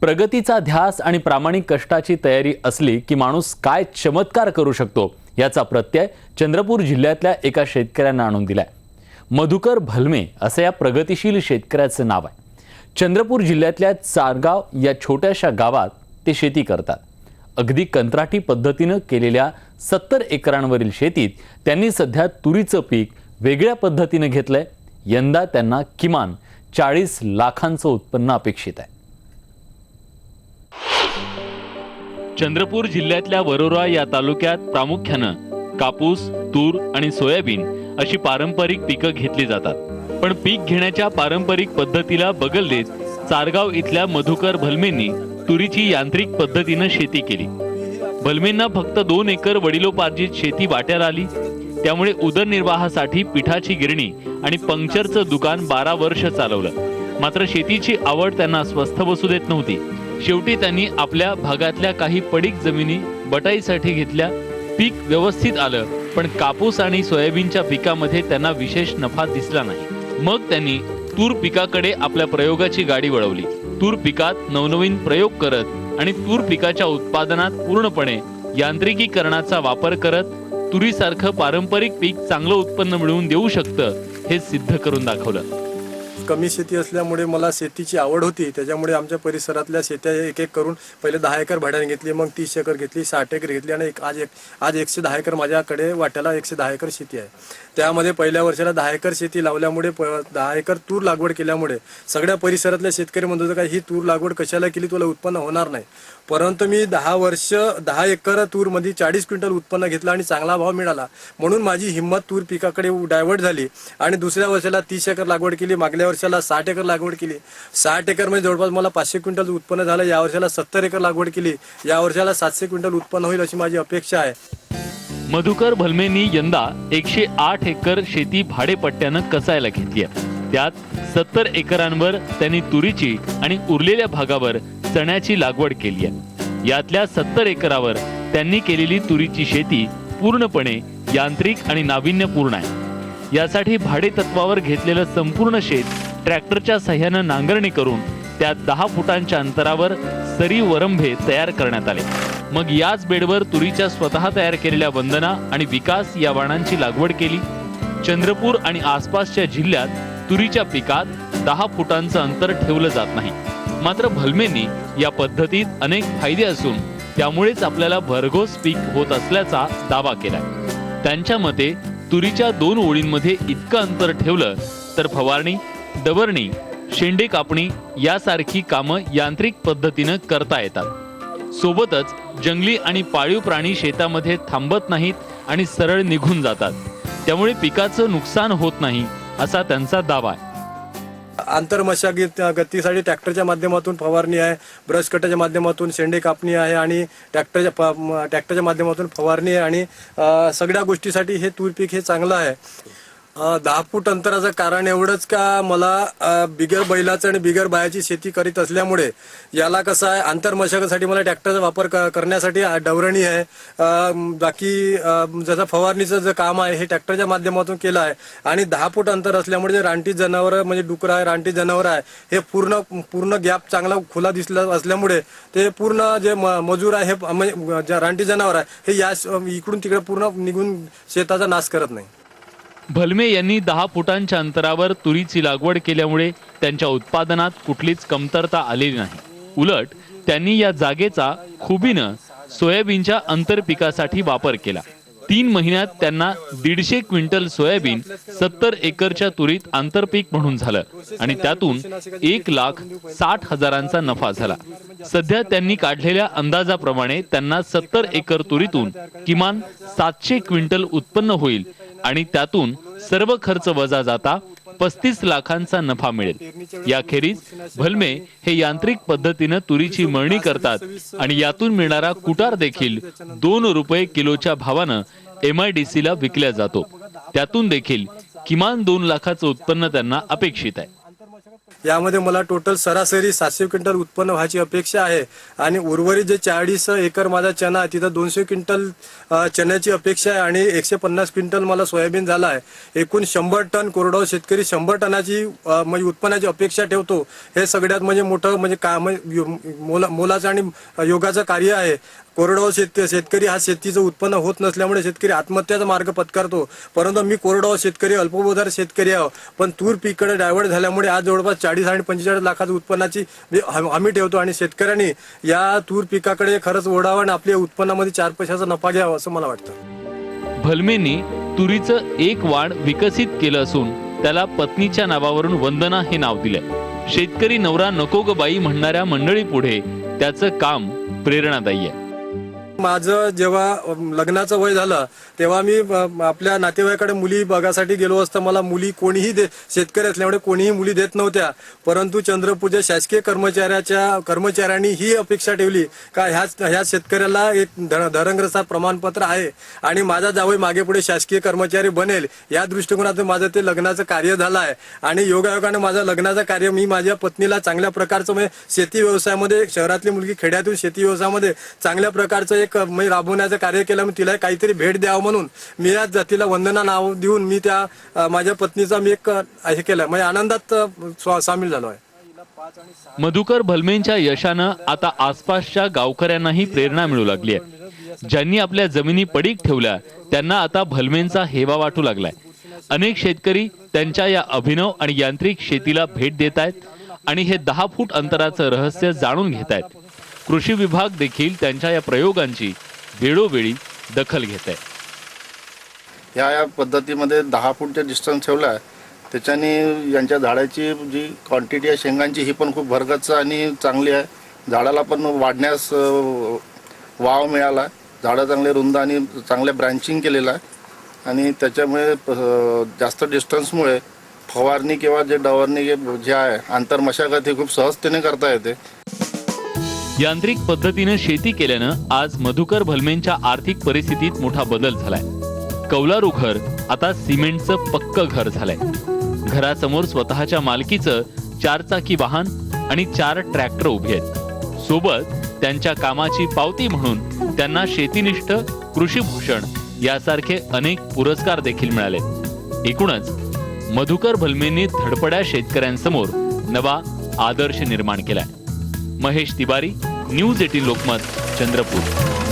प्रगतीचा ध्यास आणि प्रामाणिक कष्टाची तयारी असली की माणूस काय चमत्कार करू शकतो याचा प्रत्यय चंद्रपूर जिल्ह्यातल्या एका शेतकऱ्यांना आणून दिलाय. मधुकर भलमे असं या प्रगतिशील शेतकऱ्याचं नाव आहे. चंद्रपूर जिल्ह्यातल्या चारगाव या छोट्याशा गावात ते शेती करतात. अगदी कंत्राटी पद्धतीनं केलेल्या सत्तर एकरांवरील शेतीत त्यांनी सध्या तुरीचं पीक वेगळ्या पद्धतीनं घेतलंय. यंदा त्यांना किमान चाळीस लाखांचं उत्पन्न अपेक्षित आहे. चंद्रपूर जिल्ह्यातल्या वरोरा या तालुक्यात प्रामुख्यानं कापूस तूर आणि सोयाबीन अशी पारंपरिक पिकं घेतली जातात. पण पीक घेण्याच्या पारंपरिक पद्धतीला बगल देत चारगाव इथल्या मधुकर भलमेंनी तुरीची यांत्रिक पद्धतीनं शेती केली. भलमेंना फक्त दोन एकर वडिलोपार्जित शेती वाट्याला आली. त्यामुळे उदरनिर्वाहासाठी पिठाची गिरणी आणि पंक्चरचं दुकान बारा वर्ष चालवलं. मात्र शेतीची आवड त्यांना स्वस्थ बसू देत नव्हती. शेवटी त्यांनी आपल्या भागातल्या काही पडीक जमिनी बटाईसाठी घेतल्या. पीक व्यवस्थित आलं पण कापूस आणि सोयाबीनच्या पिकामध्ये त्यांना विशेष नफा दिसला नाही. मग त्यांनी तूर पिकाकडे आपल्या प्रयोगाची गाडी वळवली. तूर पिकात नवनवीन प्रयोग करत आणि तूर पिकाच्या उत्पादनात पूर्णपणे यांत्रिकीकरणाचा वापर करत तुरीसारखं पारंपरिक पीक चांगलं उत्पन्न मिळवून देऊ शकतं हे सिद्ध करून दाखवलं. कमी शेती असल्यामुळे मला शेतीची आवड होती. त्याच्यामुळे आमच्या परिसरातल्या शेत्या एक एक करून पहिले दहा एकर भाड्याने घेतली मग तीस एकर घेतली साठ एकर घेतली आणि एक आज एक आज एकशे दहा एकर माझ्याकडे वाट्याला एकशे दहा एकर शेती आहे. त्यामध्ये पहिल्या वर्षाला दहा एकर शेती लावल्यामुळे प दहा एकर तूर लागवड केल्यामुळे सगळ्या परिसरातल्या शेतकरी म्हणत होते का ही तूर लागवड कशाला केली? तुला उत्पन्न होणार नाही. परंतु मी दहा वर्ष दहा एकर तूरमध्ये चाळीस क्विंटल उत्पन्न घेतलं आणि चांगला भाव मिळाला. म्हणून माझी हिंमत तूर पिकाकडे डायव्हर्ट झाली आणि दुसऱ्या वर्षाला तीस एकर लागवड केली. मागल्या वर्षाला साठ एकर लागवड केली. साठ एकर म्हणजे जवळपास मला पाचशे क्विंटल उत्पन्न झालं. या वर्षाला सत्तर एकर लागवड केली. या वर्षाला सातशे क्विंटल उत्पन्न होईल अशी माझी अपेक्षा आहे. मधुकर भलमेंनी यंदा एकशे आठ एकर शेती भाडेपट्ट्यानं कसायला घेतली आहे. त्यात सत्तर एकरांवर त्यांनी तुरीची आणि उरलेल्या भागावर चण्याची लागवड केली आहे. यातल्या सत्तर एकरावर त्यांनी केलेली तुरीची शेती पूर्णपणे यांत्रिक आणि नाविन्यपूर्ण आहे. यासाठी भाडे तत्वावर घेतलेलं संपूर्ण शेत ट्रॅक्टरच्या सह्यानं नांगरणी करून त्यात दहा फुटांच्या अंतरावर सरी वरंभे तयार करण्यात आले. मग याच बेडवर तुरीच्या स्वतः तयार केलेल्या वंदना आणि विकास या वाणांची लागवड केली. चंद्रपूर आणि आसपासच्या जिल्ह्यात तुरीच्या पिकात दहा फुटांचं अंतर ठेवलं जात नाही. मात्र भलमेंनी या पद्धतीत अनेक फायदे असून त्यामुळेच आपल्याला भरघोस पीक होत असल्याचा दावा केलाय. त्यांच्या मते तुरीच्या दोन ओळींमध्ये इतकं अंतर ठेवलं तर फवारणी डवरणी शेंडे कापणी यासारखी कामं यांत्रिक पद्धतीनं करता येतात. सोबतच जंगली आणि पाळीव प्राणी शेतामध्ये थांबत नाहीत आणि सरळ निघून जातात. त्यामुळे पिकाचं नुकसान होत नाही असा त्यांचा दावा आहे. आंतरमशागत गतीसाठी ट्रॅक्टरच्या माध्यमातून फवारणी आहे ब्रश कटरच्या माध्यमातून शेंडे कापणी आहे आणि ट्रॅक्टरच्या ट्रॅक्टरच्या माध्यमातून फवारणी आहे आणि सगळ्या गोष्टीसाठी हे तूर पीक हे चांगलं आहे. दहा फूट अंतराचं कारण एवढंच का मला बिगर बैलाचं आणि बिगर बायाची शेती करीत असल्यामुळे याला कसं आहे आंतरमशागतीसाठी मला ट्रॅक्टरचा वापर क- करण्यासाठी डवरणी आहे. बाकी जसं फवारणीचं जे काम आहे हे ट्रॅक्टरच्या माध्यमातून केलं आहे. आणि दहा फूट अंतर असल्यामुळे जे रानटी जनावरं म्हणजे डुकरं आहे रानटी जनावरं आहे हे पूर्ण पूर्ण गॅप चांगला खुला दिसला असल्यामुळे ते पूर्ण जे म- मजूर आहे हे म्हणजे रानटी जनावर आहे हे या इकडून तिकडे पूर्ण निघून शेताचा नाश करत नाही. भलमे यांनी दहा फुटांच्या अंतरावर तुरीची लागवड केल्यामुळे त्यांच्या उत्पादनात कुठलीच कमतरता आलेली नाही. उलट त्यांनी या जागेचा खुबीनं सोयाबीनच्या आंतरपिकासाठी वापर केला. तीन महिन्यात त्यांना दीडशे क्विंटल सोयाबीन सत्तर एकरच्या तुरीत आंतरपीक म्हणून झालं आणि त्यातून एक लाख साठ हजारांचा नफा झाला. सध्या त्यांनी काढलेल्या अंदाजाप्रमाणे त्यांना सत्तर एकर तुरीतून किमान सातशे क्विंटल उत्पन्न होईल आणि त्यातून सर्व खर्च वजा जाता पस्तीस लाखांचा नफा मिळेल. याखेरीज भलमे हे यांत्रिक पद्धतीनं तुरीची मळणी करतात आणि यातून मिळणारा कुटार देखील दोन रुपये किलोच्या भावानं एमआयडीसी ला विकल्या जातो. त्यातून देखील किमान दोन लाखाचं उत्पन्न त्यांना अपेक्षित आहे. यामध्ये मला टोटल सरासरी सातशे क्विंटल उत्पन्न व्हायची अपेक्षा आहे. आणि उर्वरित जे चाळीस एकर माझा चना आहे तिथं दोनशे क्विंटल चण्याची अपेक्षा आहे आणि एकशे पन्नास क्विंटल मला सोयाबीन झाला आहे. एकूण शंभर टन कोरडवाहू शेतकरी शंभर टनाची म्हणजे उत्पन्नाची अपेक्षा ठेवतो. हे सगळ्यात म्हणजे मोठं म्हणजे का मोला मोलाचं आणि योगाचं कार्य आहे. कोरडवाहू शेत शेतकरी हा शेतीचं उत्पन्न होत नसल्यामुळे शेतकरी आत्महत्याचा मार्ग पत्कारतो. परंतु मी कोरडवाहू शेतकरी अल्पभूधार शेतकरी आहे. पण तूर पीकडे डायव्हर्ट झाल्यामुळे आज जवळपास चाळीस आणि पंचेचाळीस लाखाच्या उत्पन्नाची हमी ठेवतो आणि शेतकऱ्यांनी या तूर पिकाकडे खरंच ओढावं आणि आपल्या उत्पन्नामध्ये चार पैशाचा नफा घ्यावा असं मला वाटतं. भलमेंनी तुरीचं एक वाण विकसित केलं असून त्याला पत्नीच्या नावावरून वंदना हे नाव दिलंय. शेतकरी नवरा नको ग बाई म्हणणाऱ्या मंडळी पुढे त्याचं काम प्रेरणादायी आहे. माझं जेव्हा लग्नाचं वय झालं तेव्हा मी आपल्या नातेवाईकडे मुली बघासाठी गेलो असता. मला मुली कोणीही दे शेतकरी असल्यामुळे कोणीही मुली देत नव्हत्या. परंतु चंद्रपूरच्या शासकीय कर्मचाऱ्याच्या कर्मचाऱ्यांनी ही अपेक्षा ठेवली का ह्याच ह्या शेतकऱ्याला एक धर- धरणग्रस्ता प्रमाणपत्र आहे आणि माझा जावई मागे पुढे शासकीय कर्मचारी बनेल. या दृष्टिकोनातून माझं ते लग्नाचं कार्य झालं आहे. आणि योगायोगाने माझं लग्नाचं कार्य मी माझ्या पत्नीला चांगल्या प्रकारचं म्हणजे शेती व्यवसायामध्ये शहरातली मुलगी खेड्यातून शेती व्यवसायामध्ये चांगल्या प्रकारचं एक म्हणजे राबवण्याचं कार्य केलं मी तिला काहीतरी भेट द्यावं म्हणून मी या जातीला वंदना नाव देऊन मी त्या माझ्या पत्नीचा मी एक हे केलं. म्हणजे आनंदात सामील झालो आहे. मधुकर भलमेंच्या यशानं आता आसपासच्या गावकऱ्यांनाही प्रेरणा मिळू लागली आहे. ज्यांनी आपल्या जमिनी पडीक ठेवल्या त्यांना आता भलमेंचा हेवा वाटू लागलाय. अनेक शेतकरी त्यांच्या या अभिनव आणि यांत्रिक शेतीला भेट देत आहेत आणि हे दहा फूट अंतराचं रहस्य जाणून घेत आहेत. कृषी विभाग देखील त्यांच्या या प्रयोगांची वेळोवेळी दखल घेत आहे ह्या या पद्धतीमध्ये दहा फूटचा डिस्टन्स ठेवला आहे त्याच्याने यांच्या झाडाची जी क्वांटिटी आहे शेंगांची ही पण खूप भरगच्च आणि चांगली आहे. झाडाला पण वाढण्यास वाव मिळाला. झाडं चांगले रुंद आणि चांगले ब्रँचिंग केलेलं आहे. आणि त्याच्यामुळे जास्त डिस्टन्समुळे फवारणी किंवा जे डवरणी जे आहे आंतरमशागत हे खूप सहजतेने करता येते. यांत्रिक पद्धतीनं शेती केल्यानं आज मधुकर भलमेंच्या आर्थिक परिस्थितीत मोठा बदल झालाय. कौलारू घर आता सिमेंटचं पक्क घर झालंय. घरासमोर स्वतःच्या मालकीचं चारचाकी वाहन आणि चार ट्रॅक्टर उभे आहेत. सोबत त्यांच्या कामाची पावती म्हणून त्यांना शेतीनिष्ठ कृषीभूषण यासारखे अनेक पुरस्कार देखील मिळाले. एकूणच मधुकर भलमेंनी धडपड्या शेतकऱ्यांसमोर नवा आदर्श निर्माण केलाय. Mahesh Tiwari news eighteen Lokmat Chandrapur.